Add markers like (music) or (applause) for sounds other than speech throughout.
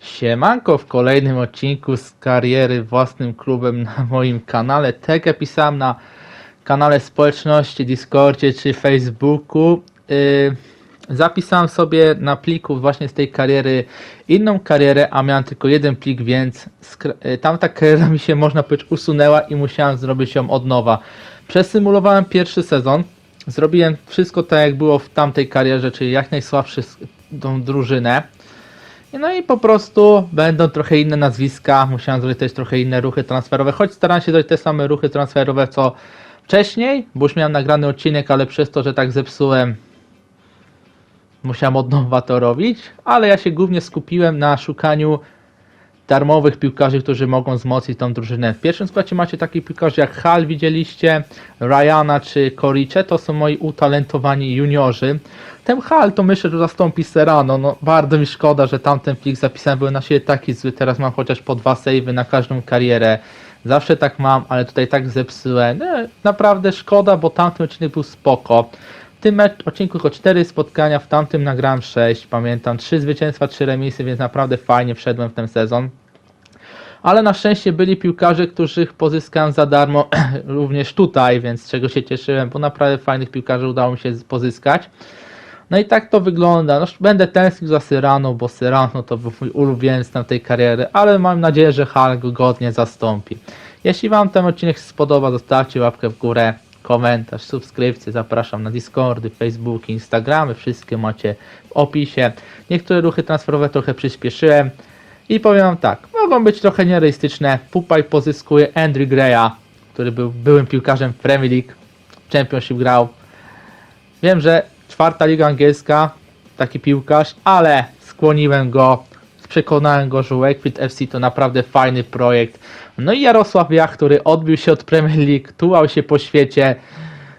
Siemanko w kolejnym odcinku z kariery własnym klubem na moim kanale. Jak pisałem na kanale społeczności, Discordzie czy Facebooku. Yy, zapisałem sobie na pliku właśnie z tej kariery inną karierę, a miałem tylko jeden plik, więc yy, tamta kariera mi się można powiedzieć usunęła i musiałem zrobić ją od nowa. Przesymulowałem pierwszy sezon. Zrobiłem wszystko tak jak było w tamtej karierze, czyli jak najsłabszą drużynę. No i po prostu będą trochę inne nazwiska, musiałem zrobić też trochę inne ruchy transferowe, choć staram się zrobić te same ruchy transferowe co wcześniej, bo już miałem nagrany odcinek, ale przez to, że tak zepsułem, musiałem od nowa to robić, ale ja się głównie skupiłem na szukaniu darmowych piłkarzy, którzy mogą wzmocnić tą drużynę. W pierwszym składzie macie takich piłkarzy jak Hal, widzieliście, Ryana czy Koricze, to są moi utalentowani juniorzy. Ten Hal to myślę, że zastąpi Serrano. No, bardzo mi szkoda, że tamten plik zapisałem był na siebie taki zły. Teraz mam chociaż po dwa savey na każdą karierę. Zawsze tak mam, ale tutaj tak zepsułem. No, naprawdę szkoda, bo tamten odcinek był spoko. W tym odcinku tylko 4 spotkania, w tamtym nagrałem 6, pamiętam. 3 zwycięstwa, 3 remisy, więc naprawdę fajnie wszedłem w ten sezon. Ale na szczęście byli piłkarze, których pozyskałem za darmo (clears throat) również tutaj, więc czego się cieszyłem, bo naprawdę fajnych piłkarzy udało mi się pozyskać. No i tak to wygląda. No, będę tęsknił za Serrano, bo Serrano to był mój ulubieniec na tej kariery, ale mam nadzieję, że Hal go godnie zastąpi. Jeśli Wam ten odcinek się spodoba, zostawcie łapkę w górę, komentarz, subskrypcję, zapraszam na Discordy, Facebooki, Instagramy, wszystkie macie w opisie. Niektóre ruchy transferowe trochę przyspieszyłem i powiem Wam tak, mogą być trochę nierealistyczne. Pupaj pozyskuje Andrew Greya, który był byłym piłkarzem Premier League, Championship grał, Wiem, że czwarta liga angielska, taki piłkarz, ale skłoniłem go, przekonałem go, że Wakefield FC to naprawdę fajny projekt. No i Jarosław Jach, który odbił się od Premier League, tułał się po świecie.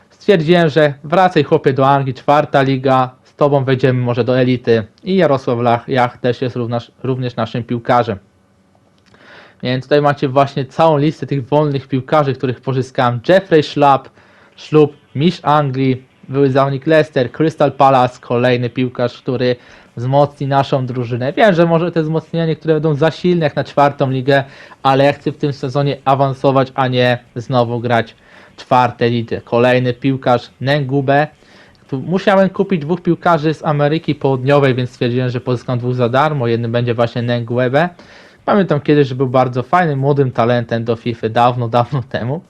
Stwierdziłem, że wracaj chłopie do Anglii, czwarta liga, z tobą wejdziemy może do elity. I Jarosław Jach też jest również naszym piłkarzem. Więc tutaj macie właśnie całą listę tych wolnych piłkarzy, których pozyskałem. Jeffrey Schlapp, Ślub, Mistrz Anglii, były zawodnik Leicester, Crystal Palace, kolejny piłkarz, który wzmocni naszą drużynę. Wiem, że może te wzmocnienia niektóre będą za silne jak na czwartą ligę, ale ja chcę w tym sezonie awansować, a nie znowu grać czwarte ligi. Kolejny piłkarz Nengube. Musiałem kupić dwóch piłkarzy z Ameryki Południowej, więc stwierdziłem, że pozyskam dwóch za darmo. Jednym będzie właśnie Nenguebe. Pamiętam kiedyś, że był bardzo fajnym, młodym talentem do FIFA dawno, dawno (laughs) temu.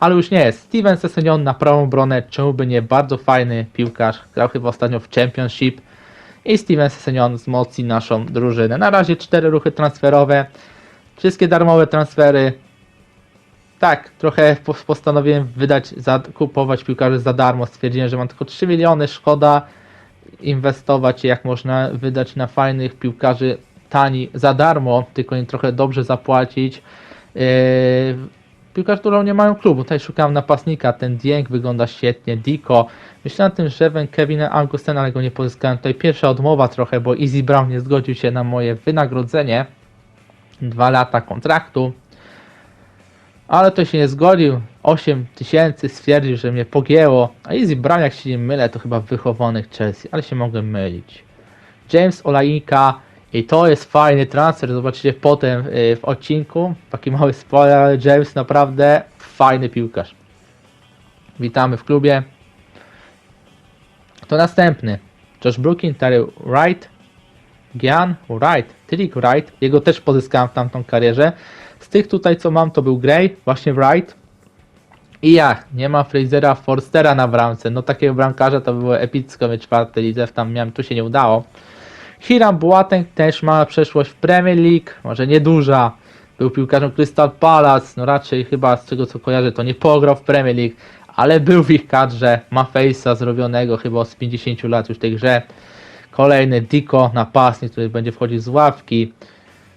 Ale już nie jest. Steven Sessegnon na prawą obronę, czemu by nie, bardzo fajny piłkarz. Grał chyba ostatnio w Championship. I Steven Sessegnon wzmocni naszą drużynę. Na razie cztery ruchy transferowe. Wszystkie darmowe transfery. Tak, trochę po- postanowiłem wydać, kupować piłkarzy za darmo. Stwierdziłem, że mam tylko 3 miliony, szkoda inwestować, jak można wydać na fajnych piłkarzy tani za darmo, tylko im trochę dobrze zapłacić. Yy, piłkarz, którą nie mają klubu. Tutaj szukałem napastnika, ten Dieng wygląda świetnie, Diko. Myślałem tym Żewem Kevina Augustena, ale go nie pozyskałem. Tutaj pierwsza odmowa trochę, bo Easy Brown nie zgodził się na moje wynagrodzenie. Dwa lata kontraktu. Ale to się nie zgodził. 8 tysięcy stwierdził, że mnie pogięło. A Easy Brown, jak się nie mylę, to chyba wychowanych Chelsea, ale się mogę mylić. James Olainka i to jest fajny transfer, zobaczycie potem y, w odcinku. Taki mały spoiler, ale James naprawdę fajny piłkarz. Witamy w klubie. To następny. Josh Brookin, Terry Wright, Gian Wright, Trick Wright. Jego też pozyskałem w tamtą karierze. Z tych tutaj co mam to był Gray, właśnie Wright. I ja, nie ma Frasera Forstera na bramce. No takiego bramkarza to by było epicko mieć czwarty lidze, tam miałem, tu się nie udało. Hiram Boateng też ma przeszłość w Premier League, może nieduża. Był piłkarzem Crystal Palace, no raczej chyba z tego co kojarzę to nie pograł w Premier League, ale był w ich kadrze, ma face'a zrobionego chyba z 50 lat już w tej grze. Kolejny Diko napastnik, który będzie wchodzić z ławki.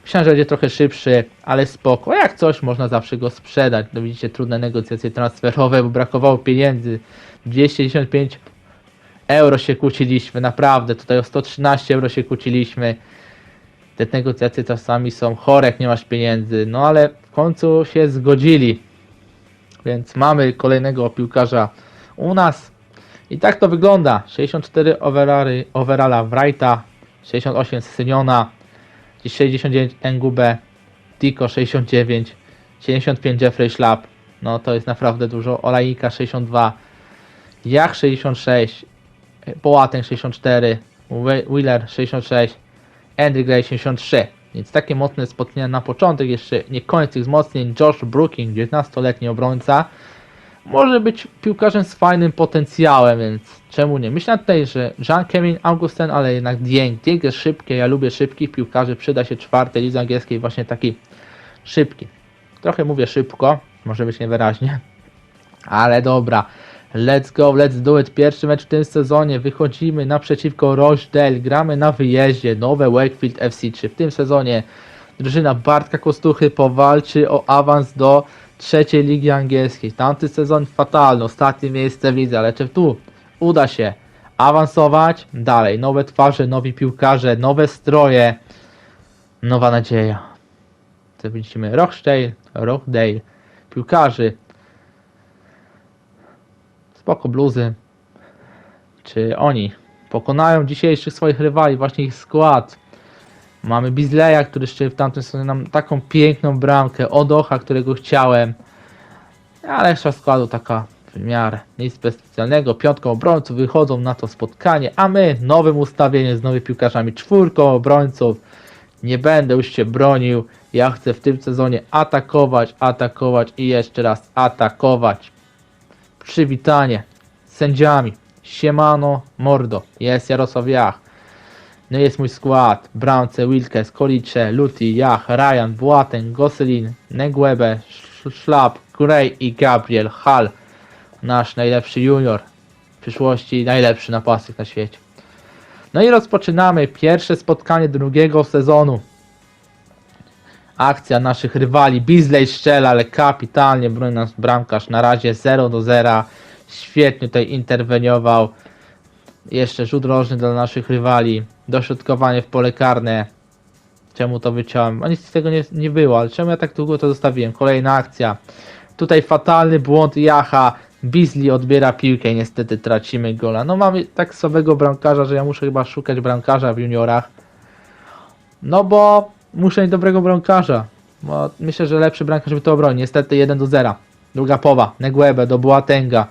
Myślałem, że będzie trochę szybszy, ale spoko. Jak coś, można zawsze go sprzedać. No widzicie, trudne negocjacje transferowe, bo brakowało pieniędzy. 295 euro się kłóciliśmy, naprawdę. Tutaj o 113 euro się kłóciliśmy. Te negocjacje czasami są chore, jak nie masz pieniędzy. No ale w końcu się zgodzili. Więc mamy kolejnego piłkarza u nas. I tak to wygląda. 64 overally, overalla Wrighta, 68 Syniona, Dziś 69 Ngube, Tiko 69, 75 Jeffrey Schlapp. No to jest naprawdę dużo. Olajnika 62, Jach 66, Boateng 64, Wi- Wheeler 66, Andy Gray 63. Więc takie mocne spotkania na początek, jeszcze nie koniec tych wzmocnień. Josh Brooking, 19-letni obrońca, może być piłkarzem z fajnym potencjałem, więc czemu nie? Myślę tutaj, że Jean-Kevin Augustin, ale jednak Dieng. Dieng jest szybki, ja lubię szybkich piłkarzy, przyda się czwartej lidze angielskiej właśnie taki szybki. Trochę mówię szybko, może być niewyraźnie, ale dobra. Let's go, let's do it. Pierwszy mecz w tym sezonie. Wychodzimy naprzeciwko Rochdale. Gramy na wyjeździe. Nowe Wakefield FC3. W tym sezonie drużyna Bartka Kostuchy powalczy o awans do trzeciej ligi angielskiej. Tamty sezon fatalny. Ostatnie miejsce w lidze, ale czy tu uda się awansować? Dalej. Nowe twarze, nowi piłkarze, nowe stroje. Nowa nadzieja. Co widzimy? Rochdale, Rochdale. Piłkarzy spoko bluzy. Czy oni pokonają dzisiejszych swoich rywali, właśnie ich skład. Mamy Bizleya, który jeszcze w tamtym sezonie nam taką piękną bramkę, Odocha, którego chciałem. Ale reszta składu taka w miarę nic specjalnego. Piątką obrońców wychodzą na to spotkanie, a my nowym ustawieniem z nowymi piłkarzami, czwórką obrońców. Nie będę już się bronił. Ja chcę w tym sezonie atakować, atakować i jeszcze raz atakować przywitanie sędziami. Siemano, mordo. Jest Jarosław Jach. No jest mój skład. Bramce, Wilkes, Kolicze, Luti, Jach, Ryan, Boateng, Gosselin, Negwebe, Sz- Szlap, Gray i Gabriel Hall. Nasz najlepszy junior. W przyszłości najlepszy napastnik na świecie. No i rozpoczynamy pierwsze spotkanie drugiego sezonu. Akcja naszych rywali. Beasley strzela, ale kapitalnie broni nas bramkarz. Na razie 0 do 0. Świetnie tutaj interweniował. Jeszcze rzut rożny dla naszych rywali. Dośrodkowanie w pole karne. Czemu to wyciąłem? A nic z tego nie, nie było, ale czemu ja tak długo to zostawiłem? Kolejna akcja. Tutaj fatalny błąd Jacha. Beasley odbiera piłkę i niestety tracimy gola. No mamy tak słabego bramkarza, że ja muszę chyba szukać bramkarza w juniorach. No bo muszę mieć dobrego bramkarza. Bo myślę, że lepszy bramkarz by to obronił. Niestety 1 do 0. Druga powa. Negwebe do Boatenga.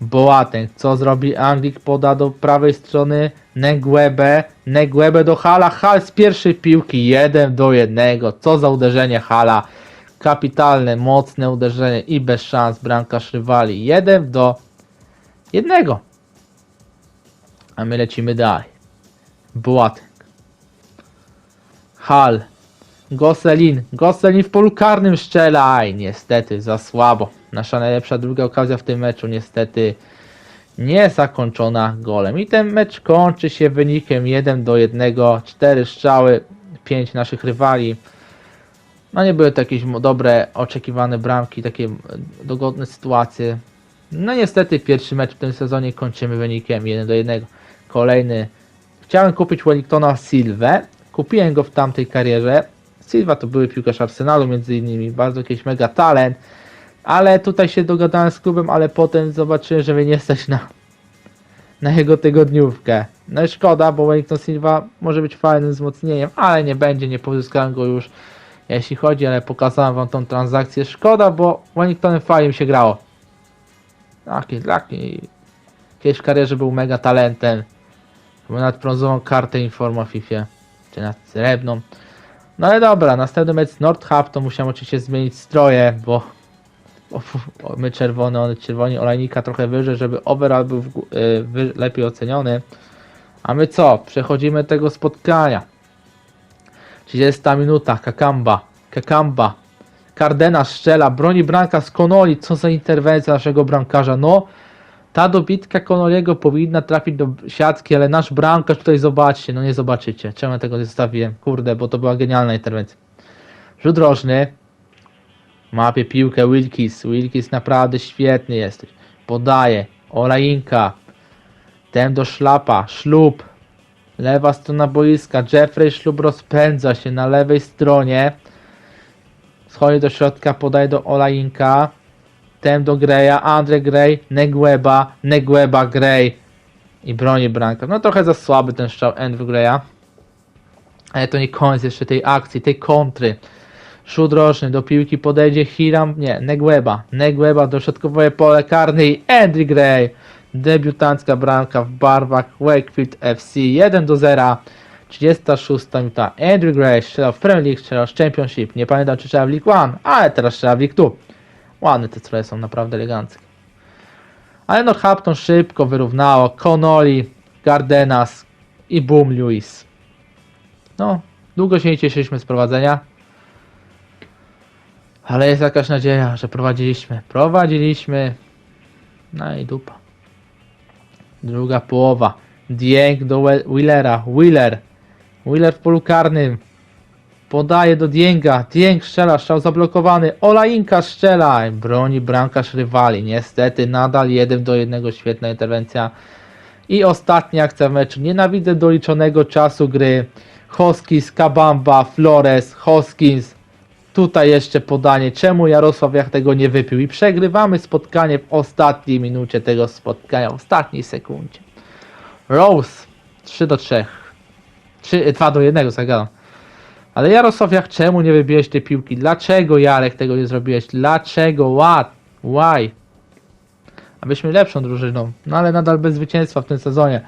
Boateng. Co zrobi Anglik? Poda do prawej strony. Negwebe. Negwebe do Hala. Hal z pierwszej piłki. 1 do 1. Co za uderzenie Hala. Kapitalne, mocne uderzenie i bez szans bramkarz rywali. 1 do 1. A my lecimy dalej. Boateng. Hal. Goselin. Goselin w polu karnym strzela. Aj, niestety za słabo. Nasza najlepsza druga okazja w tym meczu niestety nie zakończona golem. I ten mecz kończy się wynikiem 1 do 1. 4 strzały, 5 naszych rywali. No nie były to jakieś dobre, oczekiwane bramki, takie dogodne sytuacje. No niestety pierwszy mecz w tym sezonie kończymy wynikiem 1 do 1. Kolejny. Chciałem kupić Wellingtona Silvę. Kupiłem go w tamtej karierze. Silva to były piłkarz Arsenalu między innymi, bardzo jakiś mega talent. Ale tutaj się dogadałem z klubem, ale potem zobaczyłem, że mnie nie stać na, na jego tygodniówkę. No i szkoda, bo Wellington Silva może być fajnym wzmocnieniem, ale nie będzie, nie pozyskałem go już jeśli chodzi, ale pokazałem wam tą transakcję. Szkoda, bo Wellingtonem fajnie się grało. Taki, taki. Kiedyś w karierze był mega talentem. Był nawet brązową kartę Informa FIFA. Czy nawet srebrną. No ale dobra, następny mecz z Nordhub to musiałem oczywiście zmienić stroje, bo, my czerwony, one czerwoni, olejnika trochę wyżej, żeby overall był w, y, lepiej oceniony. A my co? Przechodzimy tego spotkania. 30 minuta, Kakamba, Kakamba, Cardena strzela, broni bramka z Konoli, co za interwencja naszego bramkarza, no ta dobitka Konoliego powinna trafić do siatki, ale nasz bramkarz tutaj zobaczcie, no nie zobaczycie, czemu ja tego nie zostawiłem, kurde, bo to była genialna interwencja. Rzut rożny, mapie piłkę Wilkis, Wilkis naprawdę świetny jesteś, podaje, Olajinka, ten do szlapa, szlub, Lewa strona boiska. Jeffrey Ślub rozpędza się na lewej stronie. Schodzi do środka, podaje do Olajinka. Tem do Greya, Andre Gray, Negweba, Negweba, Gray. I broni bramkę. No trochę za słaby ten strzał Andrew Greya. Ale to nie koniec jeszcze tej akcji, tej kontry. Rzut roczny, do piłki podejdzie Hiram, nie, Negweba. Negweba do środkowe pole karne i Andrew Gray. Debiutancka bramka w barwach Wakefield FC 1 do 0. 36 minuta. Andrew Gray strzelał w Premier League, strzelał w Championship. Nie pamiętam czy strzelał w League One, ale teraz strzela w League 2. Ładne te stroje są, naprawdę eleganckie. Ale Northampton szybko wyrównało. Connolly, Gardenas i Boom Lewis. No, długo się nie cieszyliśmy z prowadzenia. Ale jest jakaś nadzieja, że prowadziliśmy. Prowadziliśmy. No i dupa. Druga połowa. Dieng do Willera. Willer. Willer w polu karnym. Podaje do Dienga. Dieng strzela, strzał zablokowany. Olainka strzela. Broni bramkarz rywali. Niestety nadal 1 do 1. Świetna interwencja. I ostatnia akcja meczu. Nienawidzę doliczonego czasu gry. Hoskins, Kabamba, Flores, Hoskins. Tutaj jeszcze podanie. Czemu Jarosław Jach tego nie wypił? I przegrywamy spotkanie w ostatniej minucie tego spotkania, w ostatniej sekundzie. Rose 3 do 3. 3, 2 do 1, zagadam. Ale Jarosław Jach, czemu nie wybiłeś tej piłki? Dlaczego Jarek tego nie zrobiłeś? Dlaczego? What? Why? Abyśmy lepszą drużyną. No ale nadal bez zwycięstwa w tym sezonie.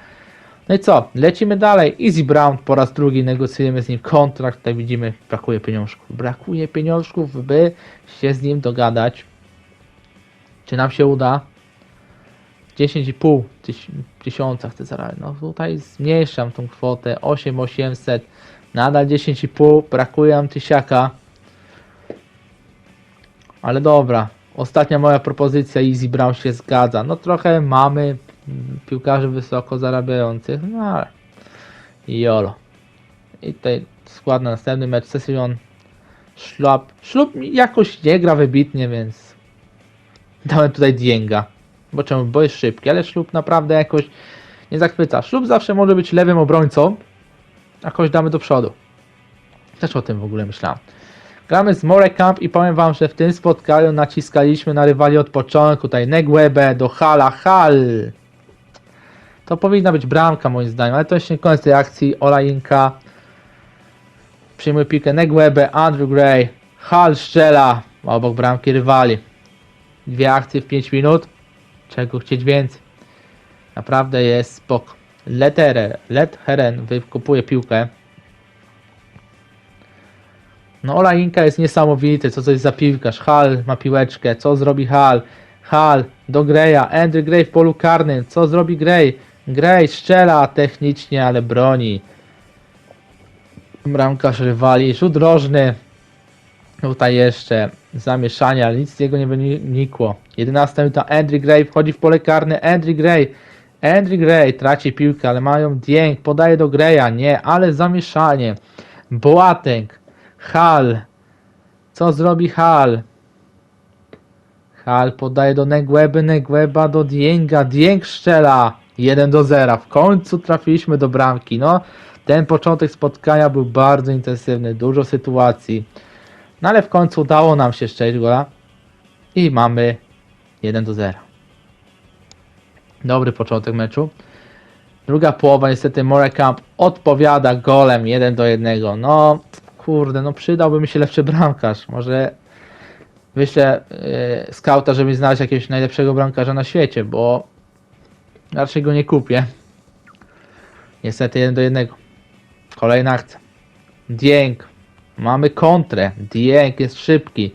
No i co? Lecimy dalej. Easy Brown po raz drugi negocjujemy z nim kontrakt. Tutaj widzimy, brakuje pieniążków. Brakuje pieniążków, by się z nim dogadać. Czy nam się uda? 10,5 tyś- tysiąca chcę zarabiać. No tutaj zmniejszam tą kwotę. 8,800. Nadal 10,5. Brakuje nam tysiaka. Ale dobra. Ostatnia moja propozycja Easy Brown się zgadza. No trochę mamy mm, piłkarzy wysoko zarabiających, no ale jolo. I tutaj skład na następny mecz Session Szlap. Ślub jakoś nie gra wybitnie, więc dałem tutaj Dienga. Bo czemu? Bo jest szybki, ale ślub naprawdę jakoś nie zachwyca. Ślub zawsze może być lewym obrońcą, a kogoś damy do przodu. Też o tym w ogóle myślałem. Gramy z More Camp i powiem wam, że w tym spotkaniu naciskaliśmy na rywali od początku. Tutaj Negwebe do Hala Hal. To powinna być bramka moim zdaniem, ale to jeszcze nie koniec tej akcji. Olajinka przyjmuje piłkę Negwebe, Andrew Gray, Hal strzela obok bramki rywali. Dwie akcje w 5 minut. Czego chcieć więcej? Naprawdę jest spoko. Letere, Let Heren wykupuje piłkę. No Ola Inka jest niesamowity, co to jest za piłkarz. Hal ma piłeczkę, co zrobi Hal? Hal do Greya, Andrew Gray w polu karnym, co zrobi Gray? Gray strzela technicznie, ale broni. Bramkarz rywali, rzut rożny. Tutaj jeszcze zamieszanie, ale nic z niego nie wynikło. 11 minuta, Andrew Gray wchodzi w pole karne, Andrew Gray. Andrew Gray traci piłkę, ale mają Dieng, podaje do Greya, nie, ale zamieszanie. Boateng, Hal. Co zrobi Hal? Hal podaje do Negweby, Negweba do Dienga, Dieng strzela. 1 do 0. W końcu trafiliśmy do bramki. No, ten początek spotkania był bardzo intensywny, dużo sytuacji. No ale w końcu udało nam się strzelić gola. I mamy 1 do 0. Dobry początek meczu. Druga połowa, niestety Morecamp odpowiada golem 1 do 1. No, kurde, no przydałby mi się lepszy bramkarz. Może wyślę yy, skauta, żeby znaleźć jakiegoś najlepszego bramkarza na świecie, bo raczej go nie kupię. Niestety 1 do 1. Kolejna akcja. Dieng. Mamy kontrę. Dieng jest szybki.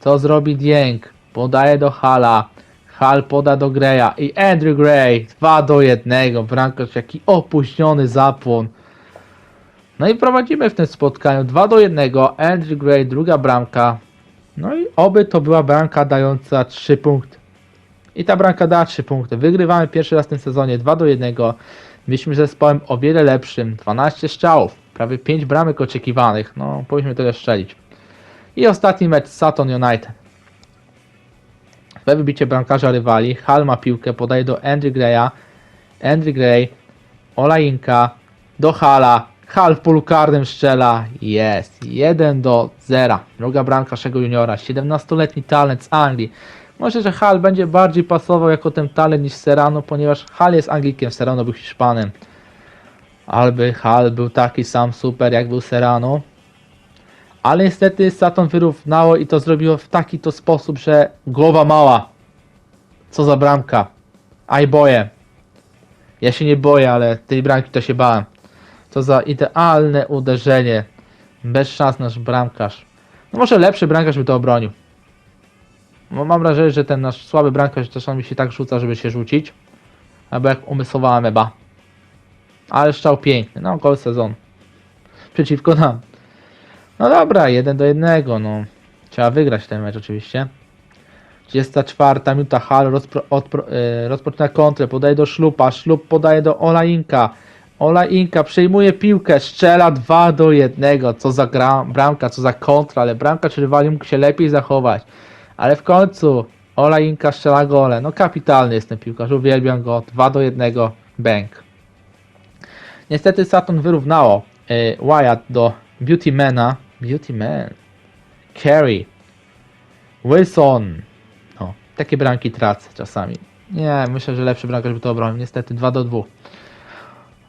Co zrobi Dieng? Podaje do Hala. Hal poda do Greya i Andrew Gray 2 do 1. Bramkarz jaki opóźniony zapłon. No i prowadzimy w tym spotkaniu 2 do 1. Andrew Gray, druga bramka. No i oby to była bramka dająca 3 punkty. I ta bramka da 3 punkty. Wygrywamy pierwszy raz w tym sezonie 2 do 1. Byliśmy zespołem o wiele lepszym. 12 strzałów, prawie 5 bramek oczekiwanych. No, powinniśmy tyle strzelić. I ostatni mecz Saturn United. We wybicie bramkarza rywali, Hal ma piłkę, podaje do Andrew Greya. Andrew Gray, Olajinka, do Hala. Hal w polu karnym strzela. Jest. 1 do 0. Druga bramka naszego juniora. 17-letni talent z Anglii. Może, że Hal będzie bardziej pasował jako ten talent niż Serrano, ponieważ Hal jest Anglikiem, Serrano był Hiszpanem. Alby Hal był taki sam super jak był Serrano. Ale niestety Saturn wyrównało i to zrobiło w taki to sposób, że głowa mała. Co za bramka. Aj boję. Ja się nie boję, ale tej bramki to się bałem. Co za idealne uderzenie. Bez szans nasz bramkarz. No może lepszy bramkarz by to obronił. No mam wrażenie, że ten nasz słaby bramkarz czasami się tak rzuca, żeby się rzucić. Albo jak umysłowała meba. Ale strzał piękny. No, gol sezon. Przeciwko nam. No dobra, jeden do jednego, no. Trzeba wygrać ten mecz oczywiście. 34 minuta Hal rozpro, odpro, e, rozpoczyna kontrę, podaje do Szlupa, Szlup podaje do Olainka. Olainka przejmuje piłkę, strzela 2 do 1. Co za gra, bramka, co za kontra, ale bramka czy rywali mógł się lepiej zachować. Ale w końcu Olainka strzela gole. No kapitalny jest ten piłkarz, uwielbiam go. 2 do 1, bank. Niestety Saturn wyrównało e, Wyatt do Beautymana. Beautyman. Carey. Wilson. No, takie bramki tracę czasami. Nie, myślę, że lepszy bramkarz by to obronił. Niestety 2 do 2.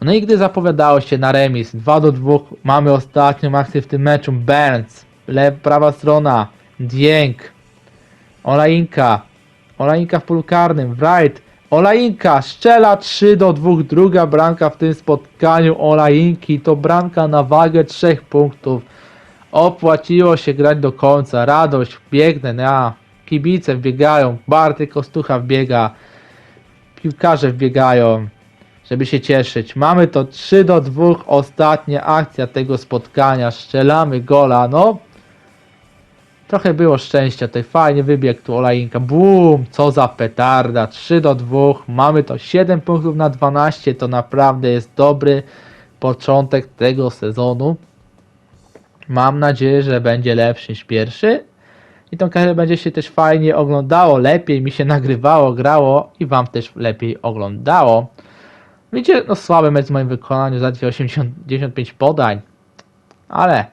No i gdy zapowiadało się na remis 2 do 2, mamy ostatnią akcję w tym meczu. Burns, lew, prawa strona, Dieng, Olainka, Olainka w polu karnym, Wright, Olainka strzela 3 do 2, druga bramka w tym spotkaniu Olainki, to bramka na wagę 3 punktów. Opłaciło się grać do końca, radość, biegnę, ja, kibice wbiegają, Bartek Kostucha wbiega, piłkarze wbiegają, żeby się cieszyć. Mamy to 3 do 2, ostatnia akcja tego spotkania, strzelamy gola, no. Trochę było szczęścia, tutaj fajnie wybiegł tu Olajinka, bum, co za petarda, 3 do 2, mamy to 7 punktów na 12, to naprawdę jest dobry początek tego sezonu. Mam nadzieję, że będzie lepszy niż pierwszy. I tą karierę będzie się też fajnie oglądało, lepiej mi się nagrywało, grało i wam też lepiej oglądało. Widzicie, no słaby mecz w moim wykonaniu, zaledwie 85 podań. Ale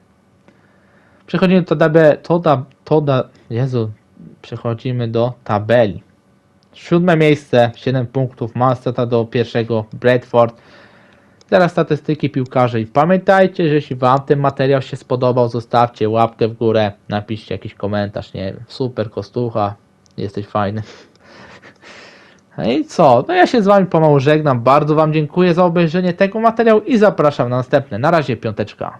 przechodzimy do tabeli, to da, Jezu, przechodzimy do tabeli. Siódme miejsce, 7 punktów, Manchester do pierwszego, Bradford. Teraz statystyki piłkarzy. Pamiętajcie, że jeśli Wam ten materiał się spodobał, zostawcie łapkę w górę, napiszcie jakiś komentarz, nie wiem, super Kostucha, jesteś fajny. (laughs) No i co? No ja się z Wami pomału żegnam, bardzo Wam dziękuję za obejrzenie tego materiału i zapraszam na następne. Na razie, piąteczka.